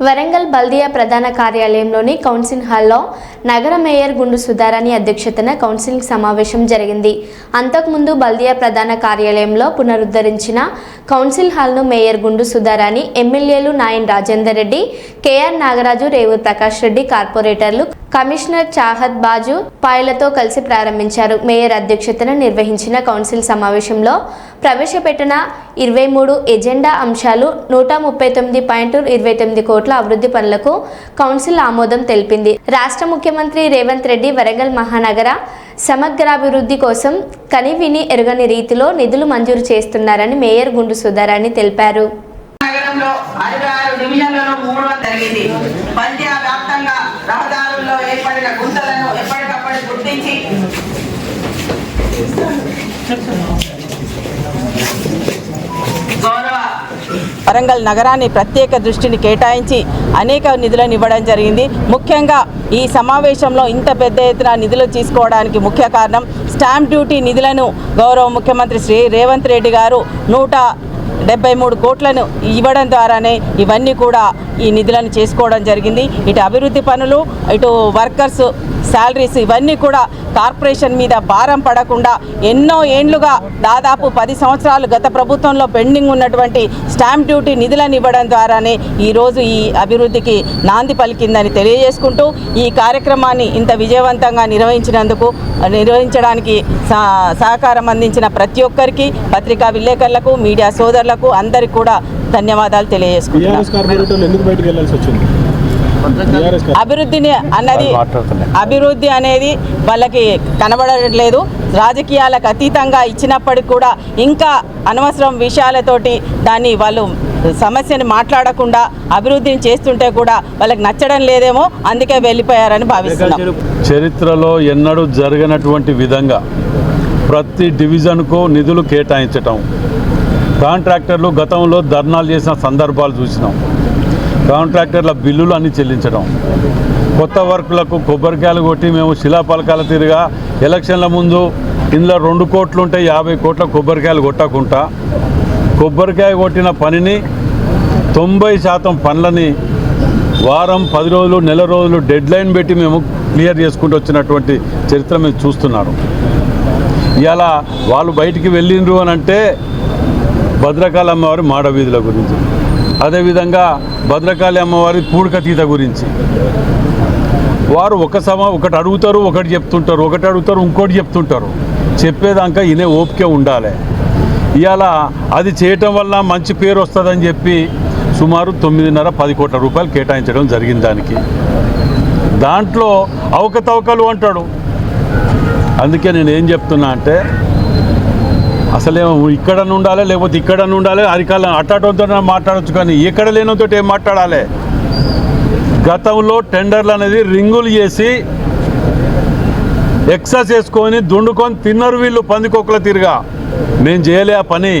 వరంగల్ బల్దియా ప్రధాన కార్యాలయంలోని కౌన్సిల్ హాల్లో నగర మేయర్ గుండు సుధారాణి అధ్యక్షతన కౌన్సిల్ సమావేశం జరిగింది. అంతకుముందు బల్దియా ప్రధాన కార్యాలయంలో పునరుద్ధరించిన కౌన్సిల్ హాల్ను మేయర్ గుండు సుధారాణి ఎమ్మెల్యేలు నాయన్ రాజేందర్ రెడ్డి కేఆర్ నాగరాజు రేవు ప్రకాష్ రెడ్డి కార్పొరేటర్లు కమిషనర్ చాహద్ బాజు పాయలతో కలిసి ప్రారంభించారు. మేయర్ అధ్యక్షతన నిర్వహించిన కౌన్సిల్ సమావేశంలో ప్రవేశపెట్టిన ఇరవై మూడు ఎజెండా అంశాలు నూట ముప్పై తొమ్మిది పాయింట్ ఇరవై తొమ్మిది కోట్ల అభివృద్ధి పనులకు కౌన్సిల్ ఆమోదం తెలిపింది. రాష్ట్ర ముఖ్యమంత్రి రేవంత్ రెడ్డి వరంగల్ మహానగర సమగ్రాభివృద్ధి కోసం కనివిని ఎరుగని రీతిలో నిధులు మంజూరు చేస్తున్నారని మేయర్ గుండు సుధారాణి తెలిపారు. నగరంలో అరవై ఆరు డివిజన్లలో మూడు జరిగింది వరంగల్ నగరాన్ని ప్రత్యేక దృష్టిని కేటాయించి అనేక నిధులను ఇవ్వడం జరిగింది. ముఖ్యంగా ఈ సమావేశంలో ఇంత పెద్ద ఎత్తున నిధులు తీసుకోవడానికి ముఖ్య కారణం స్టాంప్ డ్యూటీ నిధులను గౌరవ ముఖ్యమంత్రి శ్రీ రేవంత్ రెడ్డి గారు నూట డెబ్బై మూడు కోట్లను ఇవ్వడం ద్వారానే ఇవన్నీ కూడా ఈ నిధులను చేసుకోవడం జరిగింది. ఇటు అభివృద్ధి పనులు ఇటు వర్కర్స్ శాలరీస్ ఇవన్నీ కూడా కార్పొరేషన్ మీద భారం పడకుండా ఎన్నో ఏండ్లుగా దాదాపు పది సంవత్సరాలు గత ప్రభుత్వంలో పెండింగ్ ఉన్నటువంటి స్టాంప్ డ్యూటీ నిధులను ఇవ్వడం ద్వారానే ఈరోజు ఈ అభివృద్ధికి నాంది పలికిందని తెలియజేసుకుంటూ ఈ కార్యక్రమాన్ని ఇంత విజయవంతంగా నిర్వహించినందుకు నిర్వహించడానికి సహకారం అందించిన ప్రతి ఒక్కరికి పత్రికా విలేకరులకు మీడియా సోదరులకు అందరికీ కూడా ధన్యవాదాలు తెలియజేసుకుంటున్నాను. అభివృద్ధిని అన్నది అభివృద్ధి అనేది వాళ్ళకి కనబడట్లేదు. రాజకీయాలకు అతీతంగా ఇచ్చినప్పటికి కూడా ఇంకా అనవసరం విషయాలతోటి దాన్ని వాళ్ళు సమస్యని మాట్లాడకుండా అభివృద్ధిని చేస్తుంటే కూడా వాళ్ళకి నచ్చడం లేదేమో అందుకే వెళ్ళిపోయారని భావిస్తున్నాం. చరిత్రలో ఎన్నడూ జరగనటువంటి విధంగా ప్రతి డివిజన్కు నిధులు కేటాయించటం కాంట్రాక్టర్లు గతంలో ధర్నాలు చేసిన సందర్భాలు చూసినాం. కాంట్రాక్టర్ల బిల్లులు అన్ని చెల్లించడం. కొత్త వర్కులకు కొబ్బరికాయలు కొట్టి మేము శిలాపలకాల తీరుగా ఎలక్షన్ల ముందు ఇందులో రెండు కోట్లు ఉంటే యాభై కోట్ల కొబ్బరికాయలు కొట్టకుండా కొబ్బరికాయ కొట్టిన పనిని తొంభై శాతం పనులని వారం పది రోజులు నెల రోజులు డెడ్ లైన్ పెట్టి మేము క్లియర్ చేసుకుంటూ వచ్చినటువంటి చరిత్ర మేము చూస్తున్నారు. ఇలా వాళ్ళు బయటికి వెళ్ళిండ్రు అని అంటే భద్రకాళి అమ్మవారి మాడవీధుల గురించి. అదేవిధంగా భద్రకాళి అమ్మవారి పూడకతీత గురించి. వారు ఒక సమ ఒకటి అడుగుతారు ఒకటి చెప్తుంటారు ఒకటి అడుగుతారు ఇంకోటి చెప్తుంటారు. చెప్పేదాకా ఇనే ఓపిక ఉండాలి. ఇవాళ అది చేయటం వల్ల మంచి పేరు వస్తుందని చెప్పి సుమారు తొమ్మిదిన్నర పది కోట్ల రూపాయలు కేటాయించడం జరిగింది దానికి. దాంట్లో అవకతవకలు అంటాడు. అందుకే నేను ఏం చెప్తున్నా అంటే అసలేమో ఇక్కడ ఉండాలి లేకపోతే ఇక్కడ ఉండాలి అరికాల అట్టాటోతో మాట్లాడచ్చు కానీ ఎక్కడ లేనితో ఏం మాట్లాడాలి? గతంలో టెండర్లు అనేది రింగులు చేసి ఎక్సస్ చేసుకొని దుండుకొని తిన్నారు వీళ్ళు పందికొక్కల తిరిగా. మేము చేయలే ఆ పని.